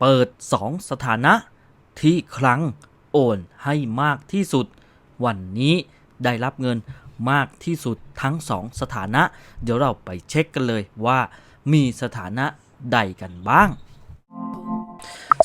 เปิด 2 สถานะ ที่ครั้งโอนให้มากที่สุด วันนี้ได้รับเงินมากที่สุดทั้ง 2 สถานะ เดี๋ยวเราไปเช็คกันเลยว่ามีสถานะใดกันบ้าง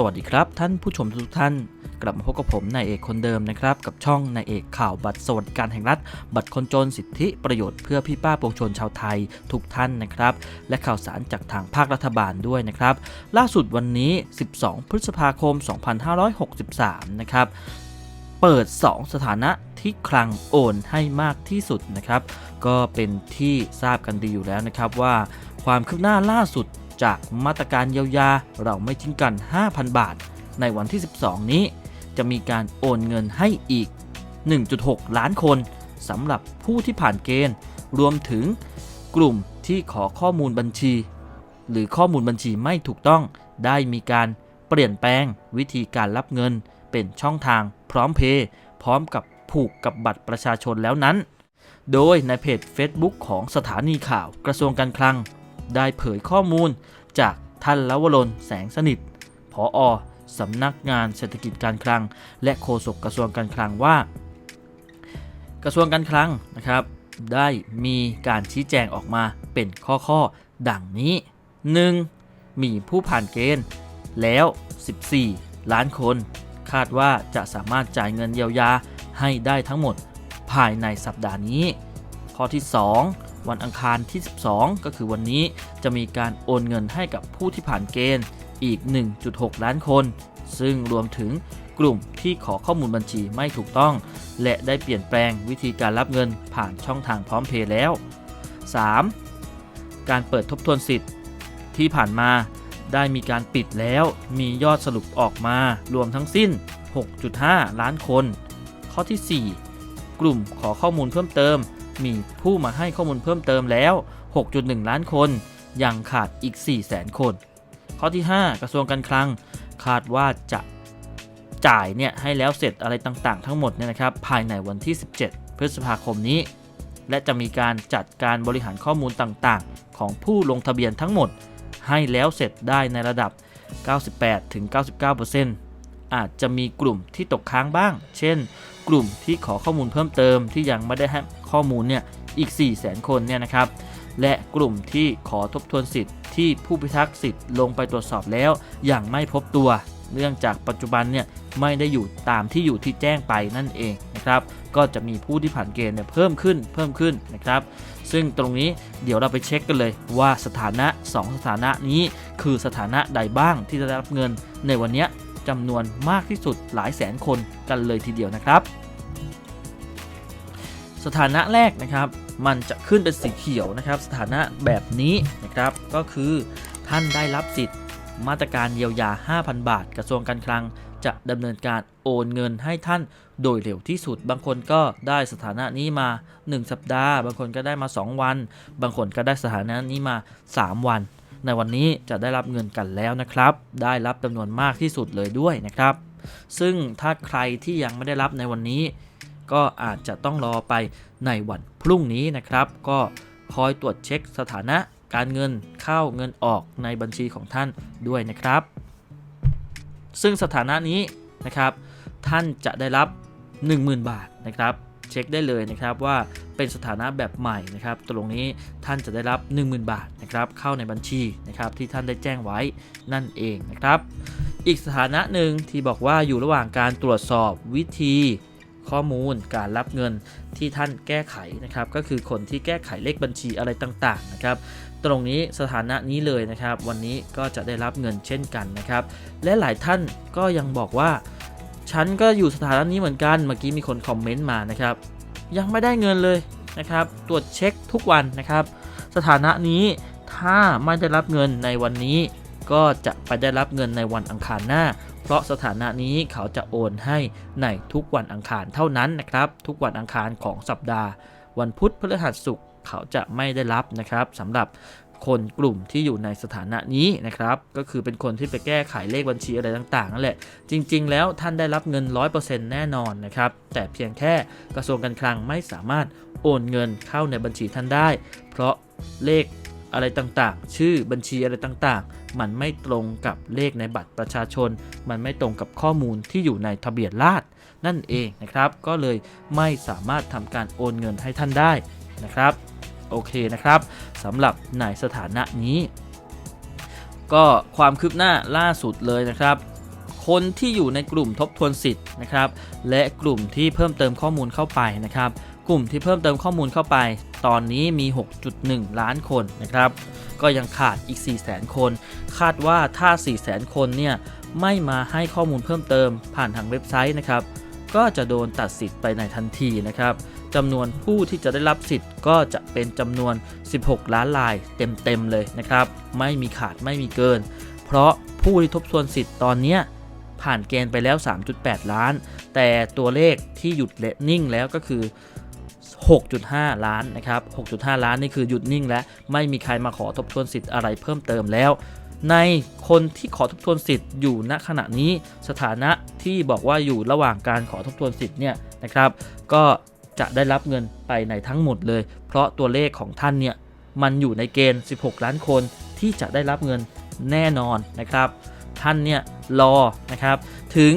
สวัสดีครับ ท่านผู้ชมทุกท่าน กลับมาพบกับผมนายเอกคนเดิมนะครับ กับช่องนายเอกข่าวบัตรสวัสดิการแห่งรัฐ บัตรคนจนสิทธิประโยชน์เพื่อพี่ป้าปวงชนชาวไทยทุกท่านนะครับ และข่าวสารจากทางภาครัฐบาลด้วยนะครับ ล่าสุดวันนี้ 12 พฤษภาคม 2563 นะครับเปิด 2 สถานะที่คลังโอนให้มากที่สุดนะครับ ก็เป็นที่ทราบกันดีอยู่แล้วนะครับว่าความคืบหน้าล่าสุด จากมาตรการเยียวยาเราไม่ทิ้งกัน 5,000 บาท ในวันที่ 12 นี้ จะมีการโอนเงินให้อีก 1.6 ล้านคนสำหรับผู้ที่ผ่านเกณฑ์ รวมถึงกลุ่มที่ขอข้อมูลบัญชี หรือข้อมูลบัญชีไม่ถูกต้อง ได้มีการเปลี่ยนแปลงวิธีการรับเงิน เป็นช่องทางพร้อมเพย์พร้อมกับผูกกับบัตรประชาชนแล้วนั้น โดยในเพจ Facebook ของสถานีข่าวกระทรวงการคลัง ได้เผยข้อมูลจากท่านลวรนแสงสนิทผออสำนักงานเศรษฐกิจการคลัง และโฆษกกระทรวงการคลังว่า กระทรวงการคลังนะครับ ได้มีการชี้แจงออกมาเป็นข้อๆ ดังนี้ 1. มีผู้ผ่านเกณฑ์แล้ว 14 ล้านคน คาดว่าจะสามารถจ่ายเงินเยียวยาให้ได้ทั้งหมดภายในสัปดาห์นี้ ข้อที่ 2 วันอังคารที่ 12 ก็คือวันนี้จะมีการโอนเงินให้กับผู้ที่ผ่านเกณฑ์อีก 1.6 ล้านคน ซึ่งรวมถึงกลุ่มที่ขอข้อมูลบัญชีไม่ถูกต้อง และได้เปลี่ยนแปลงวิธีการรับเงินผ่านช่องทางพร้อมเพย์แล้ว 3. การเปิดทบทวนสิทธิ์ที่ผ่านมาได้มีการปิดแล้วมียอดสรุปออกมารวมทั้งสิ้น 6.5 ล้านคน ข้อที่ 4 กลุ่มขอข้อมูลเพิ่มเติม มีผู้มาให้ข้อมูลเพิ่มเติมแล้ว 6.1 ล้านคน ยังขาดอีก 4 0 0 0 0 0 คน ข้อที่ 5 กระทรวงการคลัง คาดว่าจะจ่ายเนี่ยให้แล้วเสร็จอะไรต่างๆ ทั้งหมดเนี่ยนะครับภายในวันที่ 17 พฤษภาคมนี้ และจะมีการจัดการบริหารข้อมูลต่างๆ ของผู้ลงทะเบียนทั้งหมด ให้แล้วเสร็จได้ในระดับ 98-99%อาจจะมีกลุ่มที่ตกค้างบ้าง เช่น กลุ่มที่ขอข้อมูลเพิ่มเติมที่ยังไม่ได้ให้ข้อมูลเนี่ยอีก 4 0 0 0 0 0 คนเนี่ยนะครับ และกลุ่มที่ขอทบทวนสิทธิ์ที่ผู้พิทักษ์สิทธิ์ลงไปตรวจสอบแล้วอย่างไม่พบตัว เนื่องจากปัจจุบันเนี่ยไม่ได้อยู่ตามที่อยู่ที่แจ้งไปนั่นเองนะครับก็จะมีผู้ที่ผ่านเกณฑ์เนี่ยเพิ่มขึ้นเพิ่มขึ้นนะครับซึ่งตรงนี้เดี๋ยวเราไปเช็คกันเลยว่าสถานะ 2 สถานะนี้คือสถานะใดบ้างที่จะได้รับเงินในวันนี้ จำนวนมากที่สุดหลายแสนคนกันเลยทีเดียวนะครับ สถานะแรกนะครับมันจะขึ้นเป็นสีเขียวนะครับ สถานะแบบนี้นะครับก็คือท่านได้รับสิทธิ์มาตรการเยียวยา 5,000 บาท กระทรวงการคลังจะดำเนินการโอนเงินให้ท่านโดยเร็วที่สุด บางคนก็ได้สถานะนี้มา 1 สัปดาห์ บางคนก็ได้มา 2 วัน บางคนก็ได้สถานะนี้มา 3 วัน ในวันนี้จะได้รับเงินกันแล้วนะครับ ได้รับจำนวนมากที่สุดเลยด้วยนะครับ ซึ่งถ้าใครที่ยังไม่ได้รับในวันนี้ ก็อาจจะต้องรอไปในวันพรุ่งนี้นะครับ ก็คอยตรวจเช็คสถานะการเงินเข้าเงินออกในบัญชีของท่านด้วยนะครับ ซึ่งสถานะนี้นะครับ ท่านจะได้รับ 10,000 บาทนะครับ เช็คได้เลยนะครับว่า เป็นสถานะแบบใหม่นะครับตรงนี้ท่านจะได้รับ 10,000 บาทนะครับเข้าในบัญชีนะครับที่ท่านได้แจ้งไว้นั่นเองนะครับอีกสถานะหนึ่งที่บอกว่าอยู่ระหว่างการตรวจสอบวิธีข้อมูลการรับเงินที่ท่านแก้ไขนะครับ ก็คือคนที่แก้ไขเลขบัญชีอะไรต่างๆนะครับ ตรงนี้สถานะนี้เลยนะครับ วันนี้ก็จะได้รับเงินเช่นกันนะครับ และหลายท่านก็ยังบอกว่า ฉันก็อยู่สถานะนี้เหมือนกันเมื่อกี้มีคนคอมเมนต์มานะครับ ยังไม่ได้เงินเลยนะครับ ตรวจเช็คทุกวันนะครับ สถานะนี้ถ้าไม่ได้รับเงินในวันนี้ ก็จะไปได้รับเงินในวันอังคารหน้า เพราะสถานะนี้เขาจะโอนให้ในทุกวันอังคารเท่านั้นนะครับ ทุกวันอังคารของสัปดาห์ วันพุธพฤหัสศุกร์เขาจะไม่ได้รับนะครับสำหรับ คนกลุ่มที่อยู่ในสถานะนี้นะครับ ก็คือเป็นคนที่ไปแก้ไขเลขบัญชีอะไรต่างๆนั่นแหละ จริง ๆ แล้วท่านได้รับเงิน 100%แน่นอนนะครับ แต่เพียงแค่กระทรวงการคลังไม่สามารถโอนเงินเข้าในบัญชีท่านได้ เพราะเลขอะไรต่างๆ ชื่อบัญชีอะไรต่างๆ มันไม่ตรงกับเลขในบัตรประชาชน มันไม่ตรงกับข้อมูลที่อยู่ในทะเบียนราษฎรนั่นเองนะครับ ก็เลยไม่สามารถทำการโอนเงินให้ท่านได้นะครับ โอเคนะครับสำหรับในสถานะนี้ ก็ความคืบหน้าล่าสุดเลยนะครับ คนที่อยู่ในกลุ่มทบทวนสิทธิ์นะครับ และกลุ่มที่เพิ่มเติมข้อมูลเข้าไปนะครับ กลุ่มที่เพิ่มเติมข้อมูลเข้าไป ตอนนี้มี 6.1 ล้านคนนะครับ ก็ยังขาดอีก 400,000 คน คาดว่าถ้า 400,000 คนเนี่ยไม่มาให้ข้อมูลเพิ่มเติมผ่านทางเว็บไซต์นะครับ ก็จะโดนตัดสิทธิ์ไปในทันทีนะครับ จำนวนผู้ที่จะได้รับสิทธิ์ก็จะเป็นจำนวน 16 ล้านลายเต็มๆเลยนะครับ ไม่มีขาดไม่มีเกิน เพราะผู้ที่ทบทวนสิทธิ์ตอนนี้ผ่านเกณฑ์ไปแล้ว 3.8 ล้าน แต่ตัวเลขที่หยุดและนิ่งแล้วก็คือ 6.5 ล้านนะครับ 6.5 ล้านนี่คือหยุดนิ่งแล้วไม่มีใครมาขอทบทวนสิทธิ์อะไรเพิ่มเติมแล้ว ในคนที่ขอทบทวนสิทธิ์อยู่ณขณะนี้สถานะที่บอกว่าอยู่ระหว่างการขอทบทวนสิทธิ์เนี่ยนะครับ ก็ จะได้รับเงินไปในทั้งหมดเลย เพราะตัวเลขของท่านเนี่ยมันอยู่ในเกณฑ์ 16 ล้านคนที่จะได้รับเงินแน่นอนนะครับ ท่านเนี่ยรอนะครับ ถึง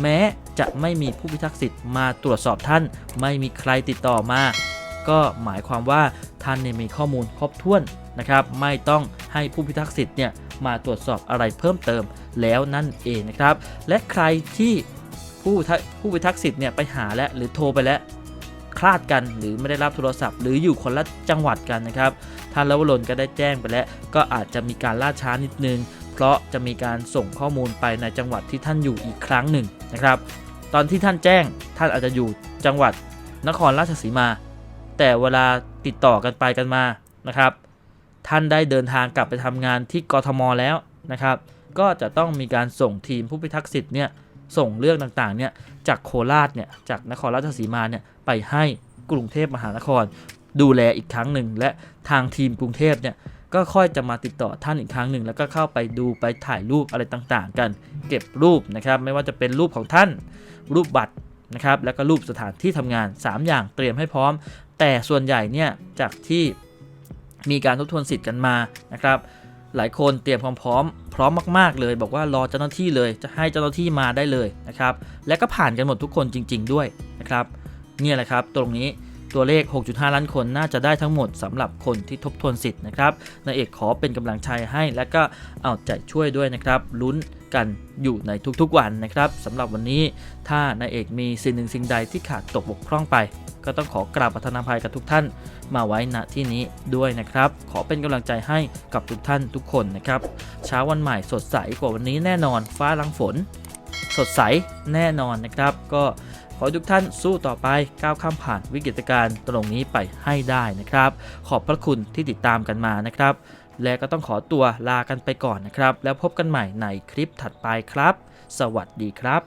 แม้จะไม่มีผู้พิทักษ์สิทธิ์มาตรวจสอบท่าน ไม่มีใครติดต่อมา ก็หมายความว่าท่านเนี่ยมีข้อมูลครบถ้วนนะครับ ไม่ต้องให้ผู้พิทักษ์สิทธิ์เนี่ยมาตรวจสอบอะไรเพิ่มเติมแล้วนั่นเองนะครับ และใครที่ผู้ผู้พิทักษ์สิทธิ์เนี่ยไปหาแล้วหรือโทรไปแล้ว คลาดกัน หรือไม่ได้รับโทรศัพท์ หรืออยู่คนละจังหวัดกันนะครับท่านลวรนก็ได้แจ้งไปแล้ว ก็อาจจะมีการล่าช้านิดนึง เพราะจะมีการส่งข้อมูลไปในจังหวัดที่ท่านอยู่อีกครั้งหนึ่งนะครับ ตอนที่ท่านแจ้งท่านอาจจะอยู่จังหวัดนครราชสีมา แต่เวลาติดต่อกันไปกันมานะครับ ท่านได้เดินทางกลับไปทำงานที่กทมแล้วนะครับ ก็จะต้องมีการส่งทีมผู้พิทักษ์สิทธิ์เนี่ย ส่งเรื่องต่างๆเนี่ยจากโคราชเนี่ยจากนครราชสีมาเนี่ยไปให้กรุงเทพมหานคร ดูแลอีกครั้งหนึ่งและทางทีมกรุงเทพเนี่ยก็ค่อยจะมาติดต่อท่านอีกครั้งหนึ่งแล้วก็เข้าไปดูไปถ่ายรูปอะไรต่างๆ กัน เก็บรูปนะครับ ไม่ว่าจะเป็นรูปของท่าน รูปบัตรนะครับ แล้วก็รูปสถานที่ทำงาน 3 อย่างเตรียมให้พร้อม แต่ส่วนใหญ่เนี่ยจากที่มีการทบทวนสิทธิ์กันมานะครับ หลายคนเตรียมความพร้อมพร้อมมาก ๆ เลย บอกว่ารอเจ้าหน้าที่เลยจะให้เจ้าหน้าที่มาได้เลยนะครับและก็ผ่านกันหมดทุกคนจริง ๆ ด้วยนะครับเนี่ยแหละครับตรงนี้ตัวเลข 6.5 ล้านคนน่าจะได้ทั้งหมดสำหรับคนที่ทบทวนสิทธิ์นะครับนายเอกขอเป็นกำลังใจให้และก็เอาใจช่วยด้วยนะครับลุ้น กันอยู่ในทุกๆวันนะครับสำหรับวันนี้ถ้านายเอกมีสิ่งหนึ่งสิ่งใดที่ขาดตกบกพร่องไป ก็ต้องขอกราบประทานภัยกับทุกท่านมาไว้ณที่นี้ด้วยนะครับ ขอเป็นกำลังใจให้กับทุกท่านทุกคนนะครับเช้าวันใหม่สดใสกว่าวันนี้แน่นอนฟ้าลังฝน สดใสแน่นอนนะครับ ก็ขอทุกท่านสู้ต่อไปก้าวข้ามผ่านวิกฤตการณ์ตรงนี้ไปให้ได้นะครับ ขอบพระคุณที่ติดตามกันมานะครับ และก็ต้องขอตัวลากันไปก่อนนะครับ แล้วพบกันใหม่ในคลิปถัดไปครับ สวัสดีครับ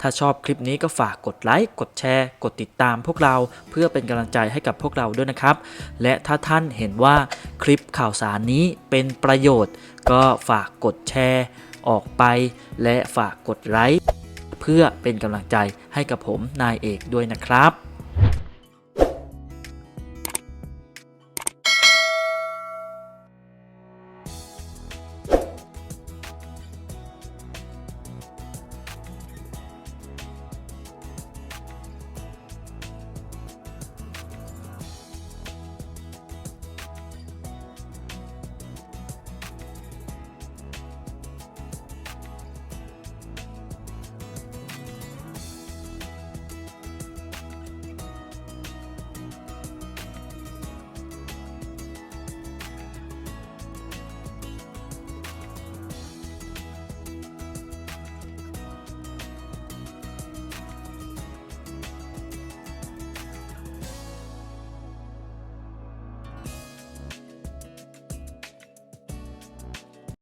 ถ้าชอบคลิปนี้ก็ฝากกดไลค์กดแชร์ กดติดตามพวกเราเพื่อเป็นกำลังใจให้กับพวกเราด้วยนะครับ และถ้าท่านเห็นว่าคลิปข่าวสารนี้เป็นประโยชน์ ก็ฝากกดแชร์ ออกไป และฝากกดไลค์เพื่อเป็นกำลังใจให้กับผมนายเอกด้วยนะครับ